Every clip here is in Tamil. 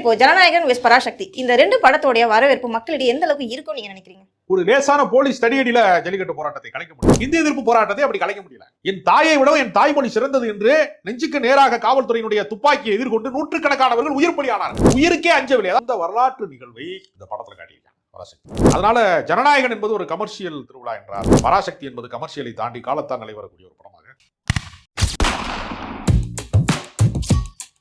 இப்போ ஜனநாயகன் வெஸ் பராசக்தி. இந்த ரெண்டு படத்தோடைய வரவேற்பு மக்களிடையே எந்த அளவுக்கு இருக்கும் நீங்க நினைக்கிறீங்க? ஒரு லேசான போலீஸ் தடியடியில ஜல்லிக்கட்டு போராட்டத்தை கலைக்க முடியும் இந்திய எதிர்ப்பு போராட்டத்தை அப்படி கலைக்க முடியல. என் தாயை விட என் தாய்மொழி சிறந்தது என்று நெஞ்சுக்கு நேராக காவல்துறையினுடைய துப்பாக்கியை எதிர்கொண்டு நூற்றுக்கணக்கானவர்கள் உயிர் பலியானார்கள் உயிருக்கே அஞ்சவில்லை. அந்த வரலாற்று நிகழ்வை இந்த படத்துல காட்டியிருக்காங்க பராசக்தி. அதனால ஜனநாயகன் என்பது ஒரு கமர்ஷியல் திருவிழா என்றார் பராசக்தி என்பது கமர்ஷியலை தாண்டி காலத்தால் நிலைவரக்கூடிய ஒரு படம்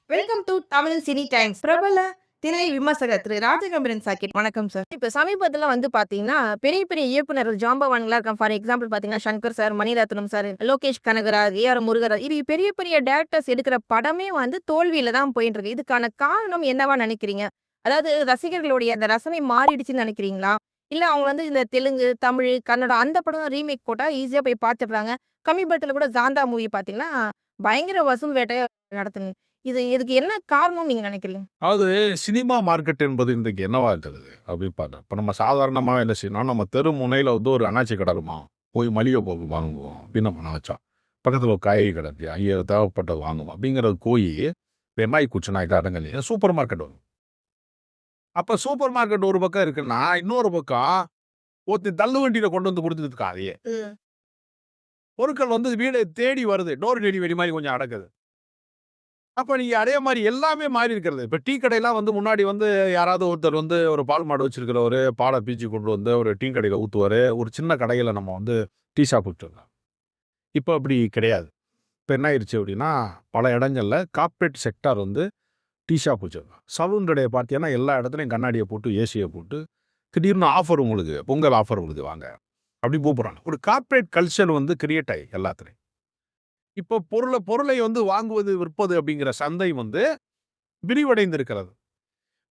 welcome to Tamil cine times பிரபல திரை விமர்சகர் திரு ராஜகம்பரன் சாக்கிட் வணக்கம் சார் இப்போ சமீபத்தில் வந்து பார்த்தீங்கன்னா பெரிய பெரிய இயக்குநர்கள் ஜாம்பவான்களா இருக்காங்க. ஃபார் எக்ஸாம்பிள் பார்த்தீங்கன்னா Shankar sir Mani Ratnam sir Lokesh Kanagaraj A R Murugaraj. இது பெரிய பெரிய டேரக்டர்ஸ் எடுக்கிற படமே வந்து தோல்வியில தான் போயிட்டு இருக்கு இதுக்கான காரணம் என்னவா நினைக்கிறீங்க? அதாவது ரசிகர்களுடைய அந்த ரசனை மாறிடுச்சுன்னு நினைக்கிறீங்களா? இல்ல அவங்க வந்து இந்த தெலுங்கு தமிழ் கன்னடம் அந்த படம் ரீமேக் போட்டா ஈஸியா போய் பார்த்துடுறாங்க. சமீபத்தில் கூட ஜாந்தா மூவி பார்த்தீங்கன்னா பயங்கர வசூல் வேட்டையை நடத்துங்க இது இதுக்கு என்ன காரணம் நீங்க நினைக்கிறீங்க? அதாவது சினிமா மார்க்கெட் என்பது இன்றைக்கு என்னவா இருக்குது அப்படின்னு பார்த்தா இப்போ நம்ம சாதாரணமாக என்ன செய்யணும் நம்ம தெரு முனையில் வந்து ஒரு அண்ணாச்சி கடை இருக்கும்? போய் மளிகை பொருள் வாங்குவோம் அப்படின்னு நம்ம நினச்சா பக்கத்தில் ஒரு காய்கறி கடை இருக்கு. ஐயா தேவைப்பட்டது வாங்குவோம். அப்படிங்கிறது போய் வெங்காய குச்சனாய் இடங்கள் சூப்பர் மார்க்கெட் வரும். அப்போ சூப்பர் மார்க்கெட் ஒரு பக்கம் இருக்குன்னா இன்னொரு பக்கம் ஒருத்தி தள்ளு வண்டியில் கொண்டு வந்து கொடுத்துட்டு அதையே. பொருட்கள் வந்து வீடை தேடி வருது. டோர் டெலிவரி மாதிரி கொஞ்சம் அடக்குது. அப்போ நீங்கள் அதே மாதிரி எல்லாமே மாறி இருக்கிறது. இப்போ டீ கடையெல்லாம் வந்து முன்னாடி வந்து யாராவது ஒருத்தர் வந்து ஒரு பால் மாடு வச்சிருக்கிறவர் பாலை பீச்சி கொண்டு வந்து ஒரு டீ கடையில் ஊற்றுவார் ஒரு சின்ன கடையில் நம்ம வந்து டீ ஷாப் விட்டுருந்தோம் இப்போ அப்படி கிடையாது. இப்போ என்ன ஆயிடுச்சு அப்படின்னா பல இடங்களில் கார்ப்பரேட் செக்டார் வந்து டீ ஷாப் வச்சுருக்கோம் சலூன் கடையை பார்த்தீங்கன்னா எல்லா இடத்துலையும் கண்ணாடியை போட்டு ஏசியை போட்டு திடீர்னு ஆஃபர் உங்களுக்கு பொங்கல் ஆஃபர் உங்களுக்கு வாங்க. அப்படி போகிறாங்க ஒரு கார்ப்பரேட் கல்ச்சர் வந்து கிரியேட் ஆகி எல்லாத்துலேயும். இப்போ பொருளை பொருளை வந்து வாங்குவது விற்பது அப்படிங்கிற சந்தை வந்து விரிவடைந்திருக்கிறது.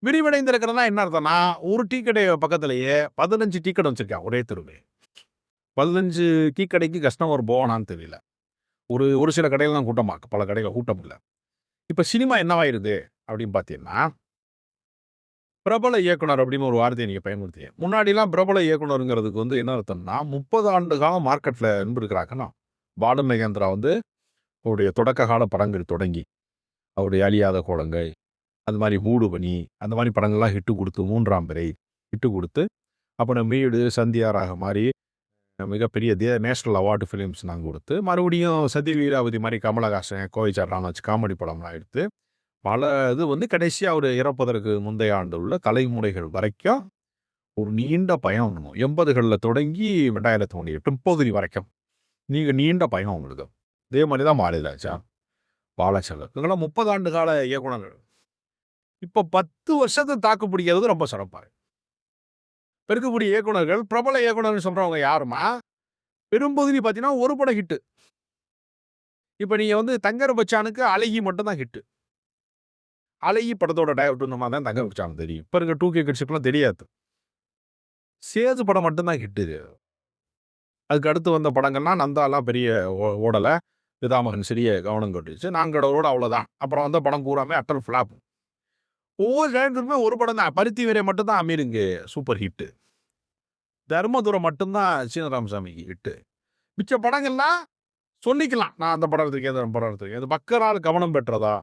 விரிவடைந்திருக்கிறதுனா என்ன அர்த்தம்னா ஒரு டீ கடை பக்கத்துலேயே பதினஞ்சு டீ கடை வச்சுருக்கேன் ஒரே தெருவே. பதினஞ்சு டீ கடைக்கு கஸ்டமர் போவானான்னு தெரியல. ஒரு ஒரு சில கடையில் தான் கூட்டமாக பல கடையில் கூட்டம் இல்லை. இப்போ சினிமா என்னவாயிருது அப்படின்னு பார்த்தீங்கன்னா பிரபல இயக்குனர் அப்படின்னு ஒரு வார்த்தையை நீங்கள் பயன்படுத்தி முன்னாடிலாம் பிரபல இயக்குனருங்கிறதுக்கு வந்து என்ன அர்த்தம்னா முப்பது ஆண்டு காலம் மார்க்கெட்டில் இருந்திருக்கிறாங்கன்னா பாலு மகேந்திரா வந்து அவருடைய தொடக்க கால படங்கள் தொடங்கி அவருடைய அழியாத கோலங்கள் அந்த மாதிரி மூடுபனி அந்த மாதிரி படங்கள்லாம் ஹிட்டு கொடுத்து மூன்றாம் பிறை ஹிட்டு கொடுத்து அப்புறம் வீடு சந்தியாராக மாதிரி மிகப்பெரிய தே நேஷ்னல் அவார்டு ஃபிலிம்ஸ் நாங்கள் கொடுத்து மறுபடியும் சதி வீராவதி மாதிரி கமலஹாசன் கோவை சார்லாம் வச்சு காமெடி படம்லாம் எடுத்து பல இது வந்து கடைசியாக அவர் இறப்பதற்கு முந்தைய ஆண்டு உள்ள தலைமுறைகள் வரைக்கும் ஒரு நீண்ட பயம் எண்பதுகளில் தொடங்கி ரெண்டாயிரத்தி ஒன்று எட்டு முப்பது வரைக்கும். நீங்கள் நீண்ட பயம் உங்களுக்கு. இதே மாதிரி தான் மாறிதாச்சா பாலச்சலர் இவங்களாம் முப்பது ஆண்டு கால இயக்குனர்கள். இப்போ பத்து வருஷத்தை தாக்கு பிடிக்கிறது ரொம்ப சிறப்பாக பெருக்கக்கூடிய இயக்குனர்கள் பிரபல இயக்குனர்னு சொல்கிறவங்க யாருமா? பெரும்பகுதி பார்த்தீங்கன்னா ஒரு படம் ஹிட்டு. இப்போ நீங்கள் வந்து தங்கர் பச்சானுக்கு அழகி மட்டும் தான் ஹிட்டு. அழகி படத்தோட டைரக்டர் மாதிரி தான் தங்கர் பச்சான் தெரியும். இப்போ இருக்க டூ கே கிட்ஸுக்குலாம் தெரியாது. சேது படம் மட்டும்தான் ஹிட்டு அதுக்கு அடுத்து வந்த படங்கள்லாம் நந்தாலாம் பெரிய ஓடலை. பிதாமகன் சிறிய கவனம் கொட்டுச்சு. நாங்களோட அவ்வளோதான் அப்புறம் வந்து படம் கூறாமே அட்டல் ஃப்ளாப். ஒவ்வொரு டேரக்டருமே ஒரு படம் தான் பருத்தி வீரை மட்டும்தான் அமீருங்கு சூப்பர் ஹிட்டு தர்மதுரம் மட்டும்தான் சீனராமசாமிக்கு ஹிட்டு மிச்ச படங்கள்லாம் சொல்லிக்கலாம். நான் அந்த படம் எடுத்திருக்கேன் அந்த படம் எடுத்திருக்கேன். இது மக்களால் கவனம் பெற்றதா?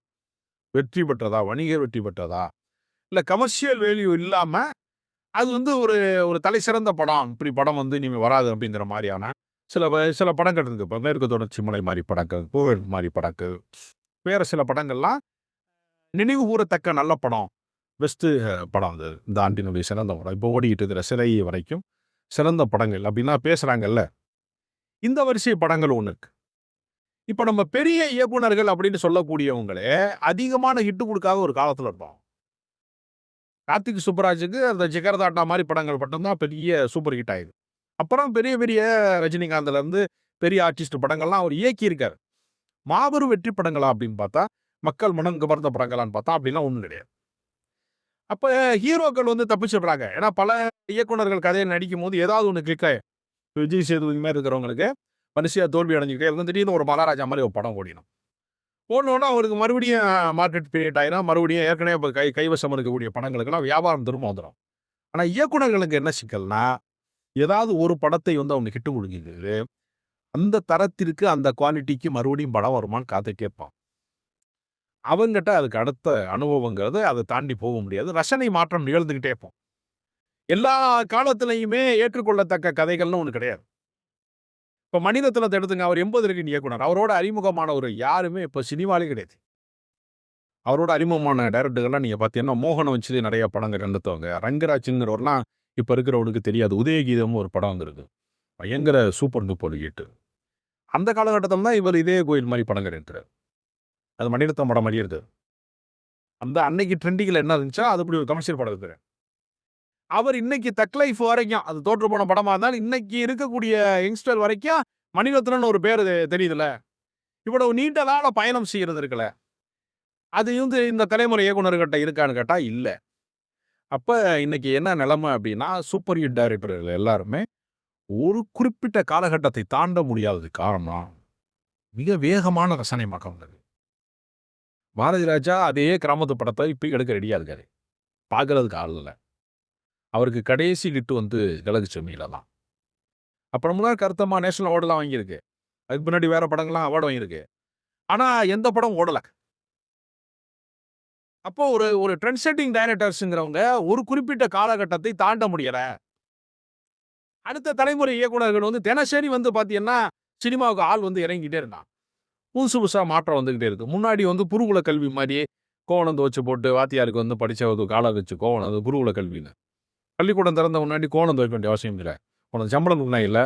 வெற்றி பெற்றதா? வணிகர் வெற்றி பெற்றதா? இல்லை கமர்ஷியல் வேல்யூ இல்லாமல் அது வந்து ஒரு ஒரு தலை சிறந்த படம். இப்படி படம் வந்து இனிமேல் வராது அப்படிங்கிற மாதிரியான சில சில படங்கள் இருக்குது இப்போ மேற்கு தொடர்ச்சி மலை மாதிரி படங்கள் கோவில் மாதிரி படங்கள் வேறு சில படங்கள்லாம் நினைவு கூறத்தக்க நல்ல படம் பெஸ்ட்டு படம் அது. இந்த ஆண்டினுடைய சிறந்த படம். இப்போ ஓடிக்கிட்டு இருக்கிற சிலை வரைக்கும் சிறந்த படங்கள் அப்படின்னா பேசுகிறாங்கல்ல இந்த வரிசை படங்கள் ஒன்று இருக்குது இப்போ நம்ம பெரிய இயக்குனர்கள் அப்படின்னு சொல்லக்கூடியவங்களே அதிகமான ஹிட்டு கொடுக்காத ஒரு காலத்தில் இருப்பாங்க. கார்த்திக் சுப்ராஜுக்கு அந்த ஜிகர்தாட்டா மாதிரி படங்கள் மட்டும்தான் பெரிய சூப்பர் ஹிட் ஆயிடுது அப்புறம் பெரிய பெரிய ரஜினிகாந்த்லேருந்து பெரிய ஆர்டிஸ்ட் படங்கள்லாம் அவர் இயக்கியிருக்கார். மாபெரும் வெற்றி படங்களா அப்படின்னு பார்த்தா மக்கள் மனம் கவர்ந்த படங்களான்னு பார்த்தா அப்படிலாம் ஒன்றும் கிடையாது. அப்போ ஹீரோக்கள் வந்து தப்பிச்சிடுறாங்க ஏன்னா பல இயக்குனர்கள் கதையை நடிக்கும் போது ஏதாவது ஒன்று கிளிக் ஆகும் விஜய் சேதுபதி மாதிரி இருக்கிறவங்களுக்கு மனுஷியாக தோல்வி அடைஞ்சிக்கிட்டே இருக்கும் திடீர்னு ஒரு மகாராஜா மாதிரி ஒரு படம் ஓடிடும். ஓடணுன்னா அவருக்கு மறுபடியும் மார்க்கெட் பீரியட் ஆகினா மறுபடியும் ஏற்கனவே இப்போ கை கைவசம் இருக்கக்கூடிய படங்களுக்கெல்லாம் வியாபாரம் திரும்ப வந்துடும் ஆனால் இயக்குனர்களுக்கு என்ன சிக்கல்னா ஏதாவது ஒரு படத்தை வந்து அவங்க கிட்ட கொடுக்குது. அந்த தரத்திற்கு அந்த குவாலிட்டிக்கு மறுபடியும் படம் வருமான்னு காத்து கேட்பான். அவங்ககிட்ட அதுக்கு அடுத்த அனுபவங்கிறது அதை தாண்டி போக முடியாது. ரசனை மாற்றம் நிகழ்ந்துக்கிட்டே இருப்போம் எல்லா காலத்திலையுமே ஏற்றுக்கொள்ளத்தக்க கதைகள்னு ஒன்று கிடையாது. இப்போ மணிரத்னத்தை எடுத்துங்க. அவர் எண்பது இருக்கின் இயக்குனர். அவரோட அறிமுகமானவர் யாருமே இப்போ சினிமாலே கிடையாது. அவரோட அறிமுகமான டைரக்டர்கள்லாம் நீங்கள் பார்த்தீங்கன்னா மோகனை வச்சு நிறைய படங்கள் எடுத்தவங்க. ரங்கராஜுங்கிறவர்லாம் இப்போ இருக்கிறவனுக்கு தெரியாது. உதயகீதம்னு ஒரு படம் வந்திருக்கு. பயங்கர சூப்பர் டூப்பர் ஹிட் அந்த காலகட்டத்தில் தான் இவர் இதே கோயில் மாதிரி படங்கள் எடுத்துறாரு அது மணிரத்னம் படம் மாதிரி இருந்தது. அந்த அன்னைக்கு ட்ரெண்டிங்கில் என்ன இருந்துச்சோ? அது இப்படி ஒரு கமர்ஷியல் படம் எடுத்துரு. அவர் இன்னைக்கு தக் லைஃப் வரைக்கும் அது தோற்று போன படமாக இருந்தாலும் இன்னைக்கு இருக்கக்கூடிய யங்ஸ்டர் வரைக்கும் மணிரத்னன் ஒரு பேர் தெரியுதுல்ல? இவ்வளவு நீண்டதான பயணம் செய்கிறது இருக்குல்ல? அது வந்து இந்த தலைமுறை இயக்குனர்கிட்ட இருக்கான்னு கேட்டால் இல்லை. அப்போ இன்னைக்கு என்ன நிலைமை அப்படின்னா சூப்பர் ஹிட் டைரக்டர்கள் எல்லாருமே ஒரு குறிப்பிட்ட காலகட்டத்தை தாண்ட முடியாதது காரணம் மிக வேகமான ரசனை மக்கம் வந்தது. பாரதி ராஜா அதே கிராமத்து படத்தை இப்போ எடுக்க ரெடியாக இருக்காரு. பார்க்கறதுக்கு ஆள் இல்லை. அவருக்கு கடைசி லிட்டு வந்து கலகு செம்மியில தான். அப்புறமா தான் கருத்தம்மா நேஷனல் அவார்டுலாம் வாங்கியிருக்கு. அதுக்கு பின்னாடி வேறு படங்கள்லாம் அவார்டு வாங்கியிருக்கு. ஆனால் எந்த படம் ஓடலை. அப்போ ஒரு ஒரு ட்ரெண்ட் செட்டிங் டைரக்டர்ஸுங்கிறவங்க ஒரு குறிப்பிட்ட காலகட்டத்தை தாண்ட முடியல. அடுத்த தலைமுறை இயக்குநர்கள் வந்து தினசரி வந்து பார்த்தீங்கன்னா சினிமாவுக்கு ஆள் வந்து இறங்கிட்டே இருந்தான் புதுசு புதுசாக மாற்றம் வந்துக்கிட்டே இருக்குது முன்னாடி வந்து குருகுல கல்வி மாதிரியே கோவணம் துவச்சு போட்டு வாத்தியாருக்கு வந்து படித்த ஒரு காலம் வச்சு கோவணம் அது குருகுல கல்வின்னு. பள்ளிக்கூடம் திறந்த முன்னாடி கோவணம் துவைக்க வேண்டிய அவசியம் இல்லை. உனக்கு சம்பளம் இல்லை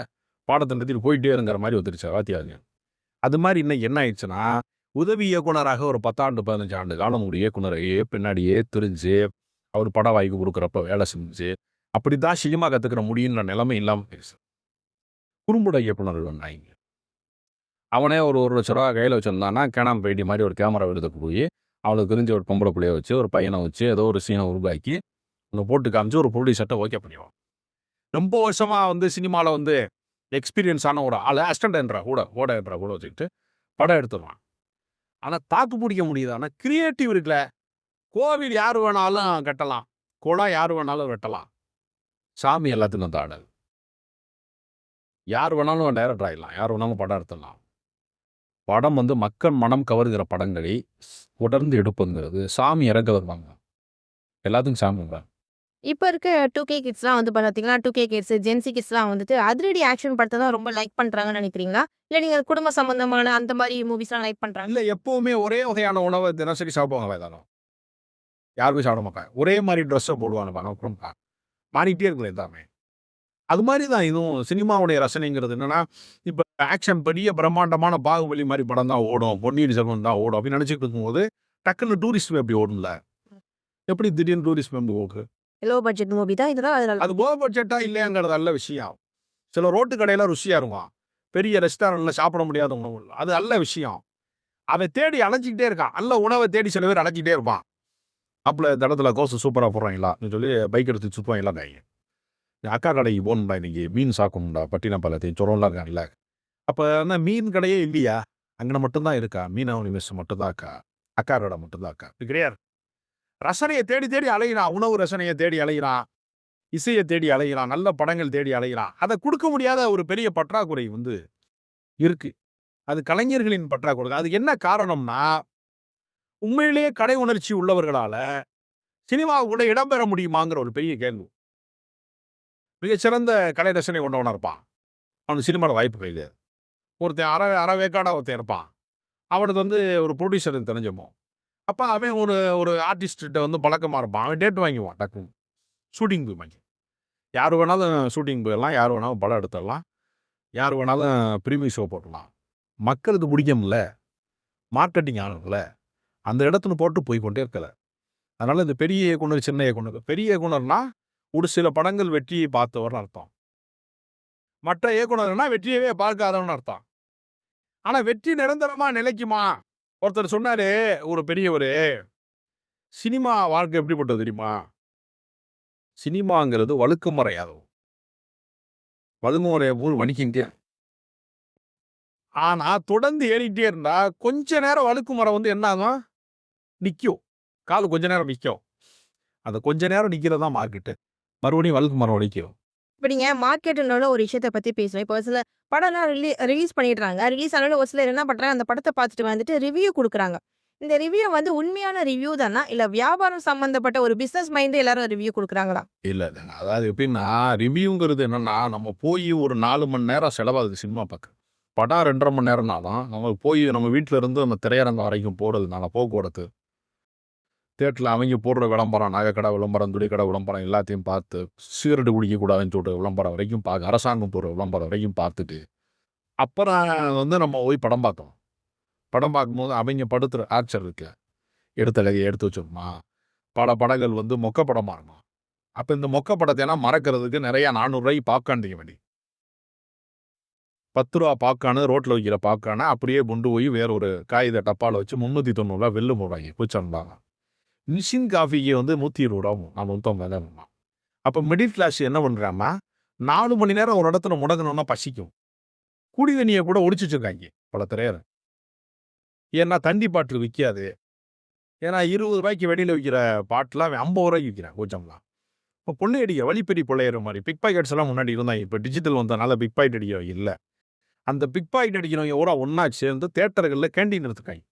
பாடத்தை நிறுத்திட்டு போயிட்டே இருங்கிற மாதிரி வந்துருச்சு வாத்தியாருங்க அது மாதிரி இன்னும் என்ன ஆயிடுச்சுன்னா உதவி இயக்குனராக ஒரு பத்தாண்டு பதினஞ்சு ஆண்டு காலம் ஒரு இயக்குனரையே பின்னாடியே தெரிஞ்சு அவர் படம் வாய்க்கு கொடுக்குறப்ப வேலை செஞ்சு அப்படி தான் சினிமா கற்றுக்கிற முடியுன்ற நிலைமை இல்லாமல் பேசு குறும்பட இயக்குனர் வந்தாங்க அவனே ஒரு ஒரு லட்ச ரூபா கையில் வச்சுருந்தான்னா கேனாம் பேட்டி மாதிரி ஒரு கேமரா எடுத்து போய் அவளுக்கு தெரிஞ்ச ஒரு பொம்பளை பிள்ளைய வச்சு ஒரு பையனை வச்சு ஏதோ ஒரு சீனை உருவாக்கி உன்னை போட்டு காமிச்சு ஒரு ப்ரொடியூசர்ட்ட ஓகே பண்ணிடுவான். ரொம்ப வருஷமாக வந்து சினிமாவில் வந்து எக்ஸ்பீரியன்ஸான ஒரு ஆள் அஸ்டண்ட்ன்றா கூட ஓடன்றா கூட வச்சுக்கிட்டு படம் எடுத்துருவான். ஆனால் தாக்கு பிடிக்க முடியுது? ஆனால் கிரியேட்டிவ் இருக்குல்ல. கோவில் யார் வேணாலும் கட்டலாம் குளம் யார் வேணாலும் வெட்டலாம். சாமி எல்லாத்துக்கும் தாடல் யார் வேணாலும் டைரக்டர் ஆகிடலாம் யார் வேணாலும் படம் எடுத்துடலாம். படம் வந்து மக்கள் மனம் கவருகிற படங்களை தொடர்ந்து எடுப்புங்கிறது. சாமி இறக்க வருவாங்க. எல்லாத்துக்கும் சாமி தான். இப்போ இருக்க டூ கே கிட்ஸ்லாம் வந்து பார்த்தீங்கன்னா two K kids Gen Z கிட்ஸ்லாம் வந்துட்டு அதிரடி ஆக்ஷன் படத்தை தான் ரொம்ப லைக் பண்ணுறாங்கன்னு நினைக்கிறீங்களா? இல்லை நீங்கள் குடும்ப சம்பந்தமான அந்த மாதிரி மூவிஸ்லாம் லைக் பண்ணுறாங்க இல்லை எப்பவுமே ஒரே வகையான உணவை தினசரி சாப்பிடுவாங்க வேதாளம் யாருக்கும் சாப்பிட மாட்டாங்க. ஒரே மாதிரி ட்ரெஸ்ஸை போடுவாங்க அப்புறம் மாறிக்கிட்டே இருக்குல்ல எல்லாமே. அது மாதிரி தான் இதுவும் சினிமாவுடைய ரசனைங்கிறது என்னன்னா இப்போ ஆக்ஷன் பெரிய பிரம்மாண்டமான பாகுபலி மாதிரி படம் தான் ஓடும் பொன்னியின் செல்வன் தான் ஓடும் அப்படின்னு நினச்சிட்டு இருக்கும்போது டக்குன்னு டூரிஸ்ட் எப்படி ஓடும்ல. எப்படி திடீர்னு டூரிஸ்ட் மேம் ஓக்கு லோ பட்ஜெட் மூவி தான் இதெல்லாம் அது லோ பட்ஜெட்டா இல்லையாங்கிறது நல்ல விஷயம். சில ரோட்டு கடையில ருசியா இருக்கும். பெரிய ரெஸ்டாரண்ட்ல சாப்பிட முடியாத உணவு இல்லை. அது நல்ல விஷயம். அவன் தேடி அலைஞ்சிக்கிட்டே இருக்கான். நல்ல உணவை தேடி சில பேர் அலைஞ்சிக்கிட்டே இருப்பான். அப்பல இந்த இடத்துல கோசு சூப்பராக போடுறாங்களா? சொல்லி பைக் எடுத்து சுற்றுவாங்களா கைங்க அக்கா கடைக்கு போகணும்டா இன்னைக்கு. மீன் சாக்கணும்டா. பட்டினப்பாலத்தையும் சுரம்லாம் இருக்காங்கல்ல. அப்போ என்ன மீன் கடையே இல்லையா? அங்கே மட்டும்தான் இருக்கா? மீனவனி மெஸ் மட்டும்தான் அக்கா அக்கா கடை மட்டும்தான் அக்கா கிடையாது. ரசனையை தேடி தேடி அலைகிறான் உணவு ரசனையை தேடி அலைகிறான் இசையை தேடி அலைகிறான் நல்ல படங்கள் தேடி அலைகிறான் அதை கொடுக்க முடியாத ஒரு பெரிய பற்றாக்குறை வந்து இருக்கு. அது கலைஞர்களின் பற்றாக்குறை. அது என்ன காரணம்னா உண்மையிலேயே கடை உணர்ச்சி உள்ளவர்களால சினிமாவுக்குள்ள இடம்பெற முடியுமாங்கிற ஒரு பெரிய கேள்வி. மிகச்சிறந்த கலை ரசனை கொண்டவனாக இருப்பான். அவனுக்கு சினிமாவில் வாய்ப்பு கிடையாது. ஒருத்தன் அற அறவேக்காடாக ஒருத்தன் இருப்பான். அவனுக்கு வந்து ஒரு ப்ரொடியூசர் தெரிஞ்சமோ? அப்போ அவன் ஒரு ஒரு ஆர்டிஸ்ட்டு வந்து பழக்கமாக இருப்பான் அவன் டேட் வாங்கிக்குவான் டக்குன்னு ஷூட்டிங் போய் வாங்கி. யார் வேணாலும் ஷூட்டிங் போயிடலாம் யார் வேணாலும் படம் எடுத்துடலாம் யார் வேணாலும் ப்ரீமியம் ஷோ போடலாம் மக்களுக்கு பிடிக்கும்ல மார்க்கெட்டிங் ஆகணும்ல அந்த இடத்துல போட்டு போய் கொண்டே இருக்கல. அதனால் இந்த பெரிய இயக்குனர் சின்ன இயக்குனர் பெரிய இயக்குனர்னா ஒரு சில படங்கள் வெற்றியை பார்த்தவர்னு அர்த்தம். மற்ற இயக்குனர்னா வெற்றியவே பார்க்காதவன்னு அர்த்தம். ஆனால் வெற்றி நிரந்தரமாக நிலைக்குமா? ஒருத்தர் சொன்னாரு ஒரு பெரியவர் சினிமா வாழ்க்கை எப்படிப்பட்டது தெரியுமா? சினிமாங்கிறது வழுக்குமுறையாகும் வழுங்குமுறையை போல் வணிக்கிட்டே ஆனா தொடர்ந்து ஏறிக்கிட்டே இருந்தா கொஞ்ச நேரம் வழுக்கு முறை வந்து என்ன ஆகும்? நிற்கும் காது கொஞ்ச நேரம் நிற்கும் அந்த கொஞ்ச நேரம் நிற்கிறது தான் மார்க்கெட்டு மறுபடியும் வழுக்கு மரம் வலிக்கும். இப்போ நீங்கள் மார்க்கெட்டுனால ஒரு விஷயத்தை பற்றி பேசணும் இப்போ ஒரு சில படம்லாம் ரிலீ ரிலீஸ் பண்ணிடுறாங்க. ரிலீஸ் ஆனாலும் ஒரு சிலர் என்ன பண்ணுறாங்க அந்த படத்தை பார்த்துட்டு வந்துட்டு ரிவ்யூ கொடுக்குறாங்க. இந்த ரிவ்யூ வந்து உண்மையான ரிவ்யூ தானா? இல்லை வியாபாரம் சம்மந்தப்பட்ட ஒரு பிஸ்னஸ் மைண்டு எல்லாரும் ரிவ்யூ கொடுக்குறாங்களா? இல்லை அதாவது எப்படின்னா ரிவ்யூங்கிறது என்னென்னா நம்ம போய் ஒரு நாலு மணி நேரம் செலவாகுது சினிமா பார்க்க. படம் ரெண்டரை மணி நேரம்னா தான் நம்ம போய் நம்ம வீட்டில் இருந்து நம்ம திரையரங்கம் வரைக்கும் போகிறதுனால போக்குவரத்து. தேட்டரில் அவங்க போடுற விளம்பரம் நகைக்கடை விளம்பரம் துணிக்கடை விளம்பரம் எல்லாத்தையும் பார்த்து சிகரெட்டு குடிக்கக்கூடாதுன்னு சொல்கிற விளம்பரம் வரைக்கும் பார்க்க அரசாங்கம் போடுற விளம்பரம் வரைக்கும் பார்த்துட்டு அப்புறம் வந்து நம்ம போய் படம் பார்த்தோம் படம் பார்க்கும்போது அவங்க படுத்துகிற ஆக்சர் இருக்கு. எடுத்த லகையை எடுத்து வச்சிருமா பல படங்கள் வந்து மொக்க படமாக இருக்கும் அப்போ இந்த மொக்க படத்தை எல்லாம் மறக்கிறதுக்கு நிறையா நானூறுரூவாய்க்கு பாப்கார்ன் வேண்டி பத்து ரூபா பாப்கார்னு ரோட்டில் வைக்கிற பாப்கார்னை அப்படியே கொண்டு போய் வேற ஒரு காகித டப்பாவில் வச்சு முந்நூற்றி தொண்ணூறுரூவா வெள்ளு போடுறாங்க பூச்சம்பாங்க மிஷின் காஃபிக்கு வந்து நூற்றி இருபது ரூபா ஆகும். நான் நூற்றம்பது வேலை அப்போ மிடில் கிளாஸ் என்ன பண்ணுறாமா நாலு மணி நேரம் ஒரு இடத்துல முடங்கணும்னா பசிக்கும். குடி தண்ணியை கூட ஒடிச்சு வச்சுருக்காங்க. பல திரையர் ஏன்னா தண்ணி பாட்டில் விற்காது. ஏன்னா இருபது ரூபாய்க்கு வெளியில் விற்கிற பாட்டெலாம் அவன் ஐம்பது ரூபாய்க்கு விற்கிறான் கொஞ்சம்லாம் இப்போ பொண்ணு அடிக்க வழிப்பறி கொள்ளையிற மாதிரி பிக் பாக்கெட்ஸ் எல்லாம் முன்னாடி இருந்தாங்க. இப்போ டிஜிட்டல் வந்ததுனால பிக் பாக்கெட் அடிக்க இல்லை. அந்த பிக் பாக்கெட் அடிக்கிறவங்க ஊரா ஒன்றா சேர்ந்து தேட்டர்களில் கேண்டீன் எடுத்துக்காங்க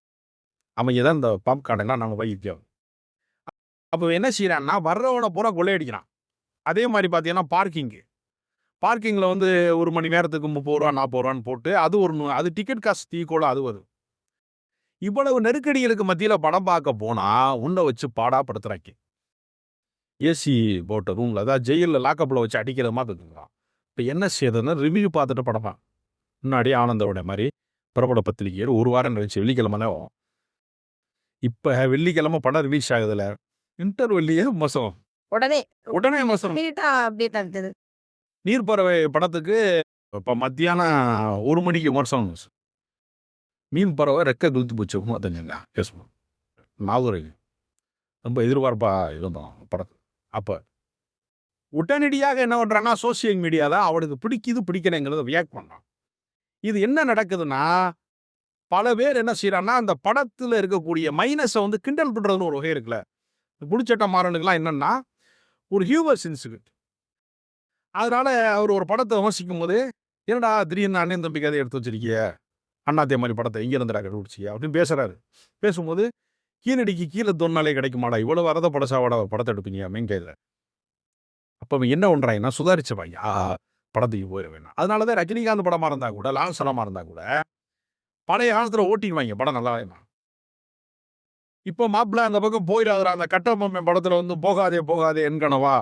அவங்க தான் இந்த பாப்கார்ன் எல்லாம் நாங்கள் போய் விற்கிறோம் அப்போ என்ன செய்கிறான்னா வர்றவனை பூரா கொள்ளையடிக்கிறான். அதே மாதிரி பார்த்தீங்கன்னா பார்க்கிங்கு பார்க்கிங்கில் வந்து ஒரு மணி நேரத்துக்கு முப்பது ரூபா நாற்பது ரூபான்னு போட்டு அது ஒரு அது டிக்கெட் காசு தீக்கோல அது வரும் இவ்வளவு நெருக்கடிகளுக்கு மத்தியில் படம் பார்க்க போனால் உன்னை வச்சு பாடா படுத்துறாக்கி ஏசி போட்ட ரூமில் அதாவது ஜெயிலில் லாக்கப்பில் வச்சு அடிக்கிற மாதிரி இப்போ என்ன செய்யறதுன்னா ரிவ்யூ பார்த்துட்டு படமா. முன்னாடி ஆனந்தோட மாதிரி பிரபல பத்திரிகையில் ஒரு வாரம் நினைச்சு வெள்ளிக்கிழமை தான் வரும். இப்போ வெள்ளிக்கிழமை படம் ரிலீஸ் ஆகுதுல. இன்டர்வெல்லையே மோசம். உடனே உடனே மோசம். அப்டேட் ஆகுது நீர்ப்பறவை படத்துக்கு இப்போ மத்தியானம் ஒரு மணிக்கு வந்துச்சு. மீன் பறவை ரெக்க துளுத்து போச்சு. பார்த்தீங்க எஸ் நாகூர் ரொம்ப எதிர்பார்ப்பா இருந்தோம் படத்து. அப்போ உடனடியாக என்ன பண்ணுறான்னா சோசியல் மீடியாவில் அவனுக்கு பிடிக்குது பிடிக்கலைங்கிறத ரியாக்ட் பண்ணான். இது என்ன நடக்குதுன்னா பல பேர் என்ன செய்யறான்னா அந்த படத்தில் இருக்கக்கூடிய மைனஸை வந்து கிண்டல் பண்ணுறதுன்னு ஒரு வகை இருக்குல்ல. புடிச்சட்ட மாறனுக்கெல்லாம் என்னென்னா ஒரு ஹியூமர் சென்ஸுக்கு. அதனால் அவர் ஒரு படத்தை விமர்சிக்கும் போது என்னடா திடீர்னு அண்ணன் தம்பி கதை எடுத்து வச்சிருக்கிய? அண்ணாத்தே மாதிரி படத்தை இங்கே இருந்துடா கண்டுபிடிச்சிய அப்படின்னு பேசுகிறாரு பேசும்போது கீழடிக்கு கீழே தொன்னாலே கிடைக்குமாடா? இவ்வளோ வரத படசாவோட படத்தை எடுப்பீங்க? அப்படின்னு கேட்குற அப்போ என்ன பண்ணுறாங்கன்னா சுதாரிச்சவாங்க ஆ படத்துக்கு போயிட வேணாம். அதனால தான் ரஜினிகாந்த் படமாக இருந்தால் கூட லான்சனமா இருந்தால் கூட பழைய காலத்தில் ஓட்டிடுவாங்க படம் நல்லா வேணாம் இப்போ மாப்பிள்ள அந்த பக்கம் போயிடாதரா அந்த கட்டபொம்மை படத்தில் வந்து போகாதே போகாதே என் கனவா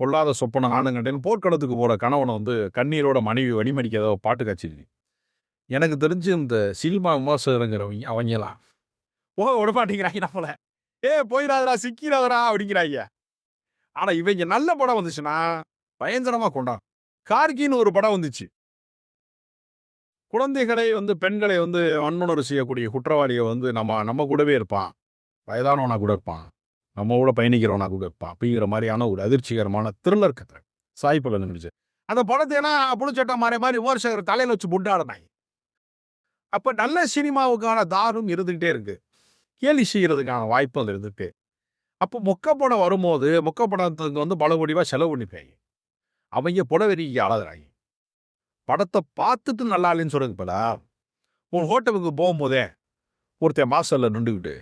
பொல்லாத சொப்பன ஆணுங்கண்டேன்னு போர்க்களத்துக்கு போகிற கணவனை வந்து கண்ணீரோட மனைவி வடிமடிக்க ஏதோ பாட்டு காட்சி எனக்கு தெரிஞ்சு இந்த சினிமா விமர்சகருங்கிறவங்க அவங்கலாம் போக விட மாட்டேங்கிறாங்க நம்மள. ஏ போயிடாதரா சிக்கிறாதரா அப்படிங்கிறாங்க. ஆனால் இவங்க நல்ல படம் வந்துச்சுன்னா பயங்கரமாக கொண்டாடும் கார்கின்னு ஒரு படம் வந்துச்சு. குழந்தைகளை வந்து பெண்களை வந்து வன்முணர்வு செய்யக்கூடிய குற்றவாளியை வந்து நம்ம நம்ம கூடவே இருப்பான். வயதானவனா கூட இருப்பான். நம்ம கூட பயணிக்கிறவனா கூட இருப்பான். அப்படிங்கிற மாதிரியான ஒரு அதிர்ச்சிகரமான த்ரில்லர் கதை. சாய்ப்பில் நின்றுச்சு அந்த படத்தை ஏன்னா புளிச்சட்டை மாதிரி மாதிரி விமர்சகர் தலையில் வச்சு புண்டாடினாய் அப்போ நல்ல சினிமாவுக்கான தாரும் இருந்துகிட்டே இருக்கு. கேலி செய்கிறதுக்கான வாய்ப்பு அது இருந்துட்டு அப்போ மொக்க படம் வரும்போது மொக்க படத்துக்கு வந்து பல கோடிவா செலவு பண்ணிப்பாங்க. அவங்க புடவெறிக்கு அழகுறாங்க படத்தை பார்த்துட்டு நல்லா இல்லைன்னு சொல்றதுக்கு உன் ஹோட்டலுக்கு போகும்போதே ஒருத்தன் மாசல்ல நின்றுக்கிட்டு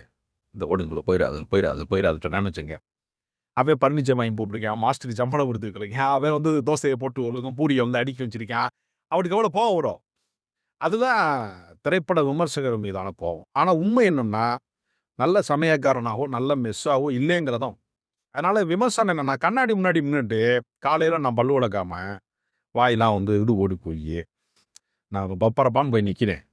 இந்த ஓடுங்களை போயிடாது போயிடாது போயிடாதுன்னு வச்சுங்க அவன் பர்னிச்சர் வாங்கி போட்டிருக்கேன் மாஸ்டர் சம்பளம் கொடுத்துருக்கீங்க அவன் வந்து தோசையை போட்டு ஒழுங்கும் பூரியை வந்து அடிக்க வச்சிருக்கேன் அவனுக்கு எவ்வளோ கோவம் வரும்? அதுதான் திரைப்பட விமர்சகர் மீதான கோவம். ஆனால் உண்மை என்னென்னா நல்ல சமயக்காரனாகவோ நல்ல மெஸ்ஸாகவோ இல்லைங்கிறதும் அதனால் விமர்சனம் என்னென்னா கண்ணாடி முன்னாடி நின்றுட்டு காலையில் நான் பல்லு விளக்காம வாயெல்லாம் வந்து இது ஓடி போய் நான் பப்பரப்பான்னு போய் நிற்கிறேன்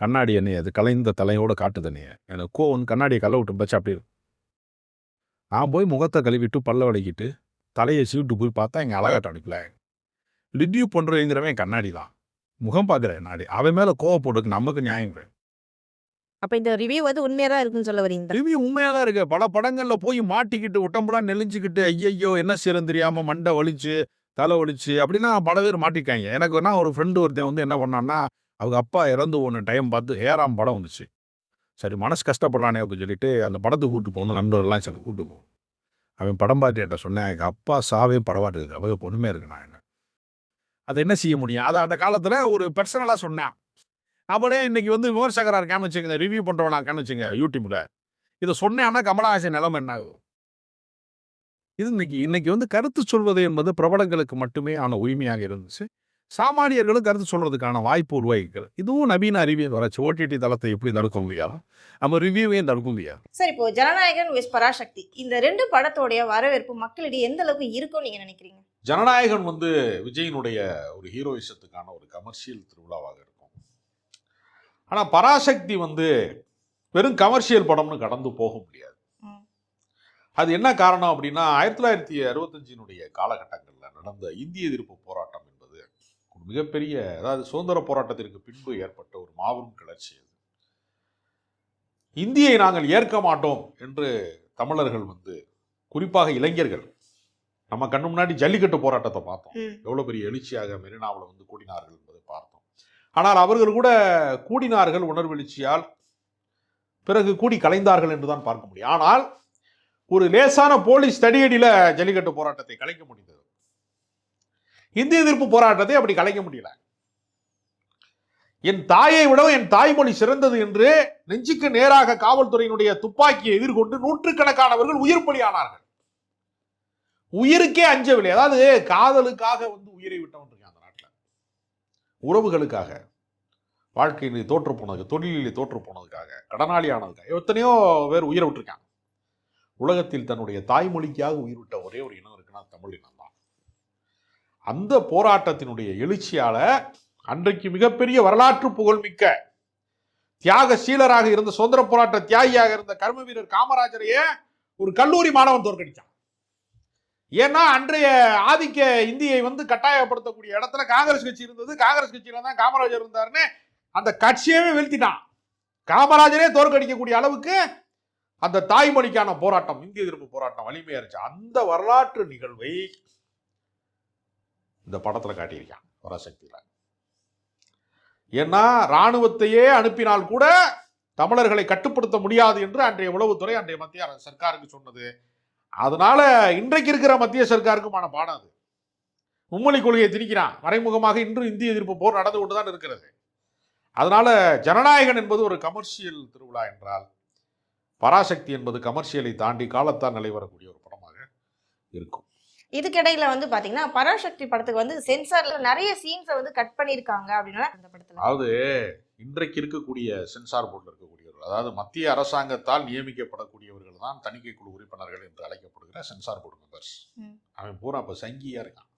கண்ணாடி என்னைய அது கலைந்த தலையோட காட்டுது என்னைய எனக்கு கோவம் கண்ணாடியை கலை விட்டு பச்சு அப்படி. நான் போய் முகத்தை கழுவிட்டு பல்ல வலிக்கிட்டு தலையை சீவிட்டு போய் பார்த்தா எங்கள் அழகாட்ட அனுப்பல ரிவ்யூ பண்ணுறதுங்கிறவன் கண்ணாடி தான். முகம் பார்க்குறேன் நாடி அவன் மேலே கோவப்போட்டுக்கு நமக்கு நியாயம் அப்ப இந்த ரிவ்யூ வந்து உண்மையா தான் இருக்குன்னு சொல்ல வரீங்க ரிவ்யூ உண்மையாக தான் இருக்கு. பல படங்கள்ல போய் மாட்டிக்கிட்டு உடம்புலாம் நெளிஞ்சுக்கிட்டு ஐயையோ என்ன செய்யறது தெரியாம மண்டை வலிச்சு தலை வலிச்சு அப்படின்னா பல பேர் மாட்டிருக்காங்க. எனக்கு வேணா ஒரு ஃப்ரெண்டு ஒருத்தன் வந்து என்ன பண்ணான்னா அவங்க அப்பா இறந்து போன டைம் பார்த்து ஏறாம் படம் வந்துச்சு. சரி மனசு கஷ்டப்படுறானே அப்படின்னு சொல்லிட்டு அந்த படத்துக்கு கூப்பிட்டு போகணும். நண்பர்கள்லாம் சரி கூப்பிட்டு போகும் அவன் படம் பார்த்து சொன்னேன்? எங்கள் அப்பா சாவே பரவாயில்ல அவங்க பொறுமையாக இருக்கு நான் என்ன? அதை என்ன செய்ய முடியும்? அதை அந்த காலத்தில் ஒரு பர்சனலாக சொன்னேன். அப்படியே இன்னைக்கு வந்து விமர்சகராக இருக்கான்னு வச்சுங்க ரிவ்யூ பண்ணுறவனா இருக்கான்னு வச்சுங்க யூடியூப்பில் இதை சொன்னேன்னா கமலஹாசன் நிலம என்ன ஆகும்? இது இன்னைக்கு இன்னைக்கு வந்து கருத்து சொல்வது என்பது பிரபலங்களுக்கு மட்டுமே ஆன உரிமையாக இருந்துச்சு. சாமானியர்களும் கருத்து சொல்றதுக்கான வாய்ப்பு உருவாக்கிக்கிறது இதுவும் நவீன அறிவியல் வளர்ச்சி ஓடிடி தளத்தை எப்படி தடுக்க முடியாது நம்ம ரிவ்யூவையும் தடுக்க முடியாது சார் இப்போ ஜனநாயகன் விஸ் பராசக்தி. இந்த ரெண்டு படத்தோடைய வரவேற்பு மக்களிடையே எந்த அளவுக்கு இருக்கும்னு நீங்க நினைக்கிறீங்க? ஜனநாயகன் வந்து விஜயினுடைய ஒரு ஹீரோயிசத்துக்கான ஒரு கமர்ஷியல் திருவிழாவாக இருக்கும். ஆனா பராசக்தி வந்து வெறும் கமர்ஷியல் படம்னு கடந்து போக முடியாது. அது என்ன காரணம் அப்படின்னா ஆயிரத்தி தொள்ளாயிரத்தி அறுபத்தஞ்சினுடைய காலகட்டங்களில் நடந்த இந்திய எதிர்ப்பு போராட்டம் மிகப்பெரிய அதாவது சுதந்திர போராட்டத்திற்கு பின்பு ஏற்பட்ட ஒரு மாபெரும் கிளர்ச்சி அது. இந்தியை நாங்கள் ஏற்க மாட்டோம் என்று தமிழர்கள் வந்து குறிப்பாக இளைஞர்கள் நம்ம கண்ணு முன்னாடி ஜல்லிக்கட்டு போராட்டத்தை பார்த்தோம். ம். எவ்வளவு பெரிய எழுச்சியாக மெரினாவில் வந்து கூடினார்கள் என்பதை பார்த்தோம். ஆனால் அவர்கள் கூட கூடினார்கள் உணர்வெழுச்சியால் பிறகு கூடி கலைந்தார்கள் என்றுதான் பார்க்க முடியும். ஆனால் ஒரு லேசான போலீஸ் தடியடியில ஜல்லிக்கட்டு போராட்டத்தை கலைக்க முடிந்தது. இந்திய எதிர்ப்பு போராட்டத்தை அப்படி கலைக்க முடியல. என் தாயை விடவும் என் தாய்மொழி சிறந்தது என்று நெஞ்சுக்கு நேராக காவல்துறையினுடைய துப்பாக்கியை எதிர்கொண்டு நூற்றுக்கணக்கானவர்கள் உயிர் பலியானார்கள். உயிருக்கே அஞ்சவில்லை. அதாவது காதலுக்காக வந்து உயிரை விட்டவன் இருக்கான் அந்த நாட்டில். உறவுகளுக்காக வாழ்க்கையிலே தோற்று போனதுக்கு தொழிலிலே தோற்று போனதுக்காக கடனாளி ஆனதுக்காக எத்தனையோ பேர் உயிரை விட்டுருக்காங்க. உலகத்தில் தன்னுடைய தாய்மொழிக்காக உயிர் விட்ட ஒரே ஒரு இனம் இருக்குன்னா தமிழ் இனம் அந்த போராட்டத்தினுடைய எழுச்சியால் அன்றைக்கு மிகப்பெரிய வரலாற்று புகழ்மிக்க தியாகசீலராக இருந்த சுதந்திர போராட்ட தியாகியாக இருந்த கர்ம வீரர் காமராஜரையே ஒரு கல்லூரி மாணவன் தோற்கடிச்சான். ஏன்னா அன்றைய ஆதிக்க இந்தியை வந்து கட்டாயப்படுத்தக்கூடிய இடத்துல காங்கிரஸ் கட்சி இருந்தது. காங்கிரஸ் கட்சியில தான் காமராஜர் இருந்தாருன்னு அந்த கட்சியவே வீழ்த்திட்டான். காமராஜரே தோற்கடிக்கக்கூடிய அளவுக்கு அந்த தாய்மொழிக்கான போராட்டம் இந்திய எதிர்ப்பு போராட்டம் வலிமையா இருந்துச்சு அந்த வரலாற்று நிகழ்வை இந்த படத்தில் காட்டியிருக்கான் பராசக்தியில். ஏன்னா ராணுவத்தையே அனுப்பினால் கூட தமிழர்களை கட்டுப்படுத்த முடியாது என்று அன்றைய உளவுத்துறை அன்றைய மத்திய அரசு சர்க்காருக்கு சொன்னது. அதனால இன்றைக்கு இருக்கிற மத்திய சர்க்காருக்குமான பாடம் அது. மும்மொழி கொள்கையை திணிக்கிறான். மறைமுகமாக இன்றும் இந்திய எதிர்ப்பு போர் நடந்து கொண்டு தான் இருக்கிறது. அதனால ஜனநாயகன் என்பது ஒரு கமர்ஷியல் திருவிழா என்றால் பராசக்தி என்பது கமர்ஷியலை தாண்டி காலத்தால் நிலைவரக்கூடிய ஒரு படமாக இருக்கும். இதுக்கிடையில வந்து பாத்தீங்கன்னா பராசக்தி படத்துக்கு வந்து சென்சார்ல நிறைய சீன்ஸை வந்து கட் பண்ணிருக்காங்க அப்படின்னா அந்த படத்துல. அதாவது இன்றைக்கு இருக்கக்கூடிய சென்சார் போர்டில் இருக்கக்கூடியவர்கள் அதாவது மத்திய அரசாங்கத்தால் நியமிக்கப்படக்கூடியவர்கள் தான் தணிக்கை குழு உறுப்பினர்கள் என்று அழைக்கப்படுகிற சென்சார் போர்டு மெம்பர்ஸ். அவன் பூரா இப்போ சங்கியா இருக்கான்.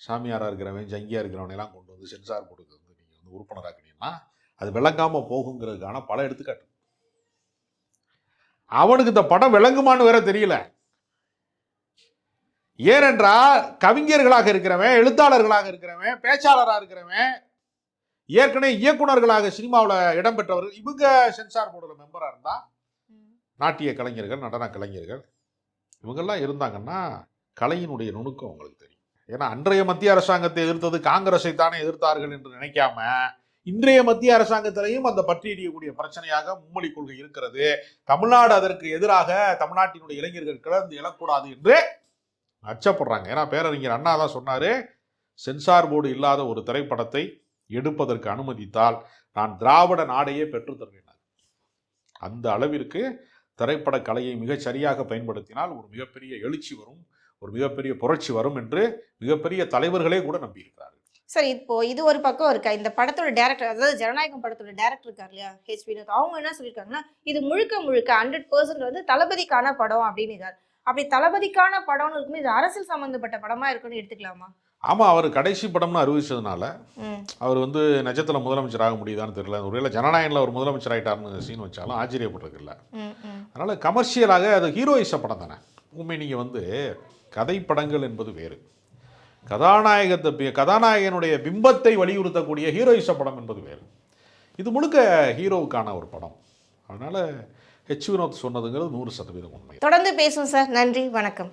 சாமியாரா இருக்கிறவன் சங்கியா இருக்கிறவனை எல்லாம் கொண்டு வந்து சென்சார் போர்டுக்கு வந்து நீங்க வந்து உறுப்பினராக்குனீங்கன்னா அது விளங்காம போகுங்கிறதுக்கான பல எடுத்துக்காட்டு. அவனுக்கு இந்த படம் விளங்குமான்னு வேற தெரியல. ஏனென்றால் கவிஞர்களாக இருக்கிறவன் எழுத்தாளர்களாக இருக்கிறவன் பேச்சாளராக இருக்கிறவன் ஏற்கனவே இயக்குனர்களாக சினிமாவில் இடம்பெற்றவர்கள் இவங்க சென்சார் போர்டில் மெம்பராக இருந்தால் நாட்டிய கலைஞர்கள் நடன கலைஞர்கள் இவங்கெல்லாம் இருந்தாங்கன்னா கலையினுடைய நுணுக்கம் உங்களுக்கு தெரியும். ஏன்னா அன்றைய மத்திய அரசாங்கத்தை எதிர்த்தது காங்கிரஸை தானே எதிர்த்தார்கள் என்று நினைக்காம இன்றைய மத்திய அரசாங்கத்திலையும் அந்த பற்றி எறியக்கூடிய பிரச்சனையாக மும்மொழி கொள்கை இருக்கிறது. தமிழ்நாடு அதற்கு எதிராக தமிழ்நாட்டினுடைய இளைஞர்கள் கிளர்ந்து எழக்கூடாது என்று அச்சப்படுறாங்க ஏன்னா பேரறிஞர் அண்ணா தான் சொன்னார் சென்சார் போர்டு இல்லாத ஒரு திரைப்படத்தை எடுப்பதற்கு அனுமதித்தால் நான் திராவிட நாடையே பெற்றுத்தருவேன் அந்த அளவிற்கு திரைப்பட கலையை மிகச் சரியாக பயன்படுத்தினால் ஒரு மிகப்பெரிய எழுச்சி வரும் ஒரு மிகப்பெரிய புரட்சி வரும் என்று மிகப்பெரிய தலைவர்களே கூட நம்பியிருக்கிறார்கள். சரி இப்போ இது ஒரு பக்கம் இருக்கா? இந்த படத்தோட டேரக்டர் அதாவது ஜனநாயகம் படத்தோட டேரக்டர் இருக்கார் இல்லையா? ஹெச் வினோத். அவங்க என்ன சொல்லியிருக்காங்கன்னா இது முழுக்க முழுக்க ஹண்ட்ரட் பர்சன்ட் வந்து தளபதிக்கான படம் அப்படின்னு அப்படி தளபதிக்கான படம்னு இருக்கும்போது இது அரசியல் சம்பந்தப்பட்ட படமா இருக்குன்னு எடுத்துக்கலாமா? ஆமா அவர் கடைசி படம்னு அறிவிச்சதுனால அவர் வந்து நிஜத்துல முதலமைச்சர் ஆக முடியுதான்னு தெரியல. ஒருவேளை ஜனநாயகன்ல அவர் முதலமைச்சர் ஆயிட்டாருன்னு சீன் வச்சாலும் ஆச்சரியப்பட்டிருக்குல்ல அதனால கமர்ஷியலாக அது ஹீரோயிச படம் தானே. உண்மை நீங்க வந்து கதை படங்கள் என்பது வேறு. கதாநாயகத்தை கதாநாயகனுடைய பிம்பத்தை வலியுறுத்தக்கூடிய ஹீரோயிச படம் என்பது வேறு. இது முழுக்க ஹீரோவுக்கான ஒரு படம். அதனால ஹெச் வினோத் சொன்னதுங்கிறது நூறு சதவீதம் உண்மை. தொடர்ந்து பேசுவோம் சார். நன்றி. வணக்கம்.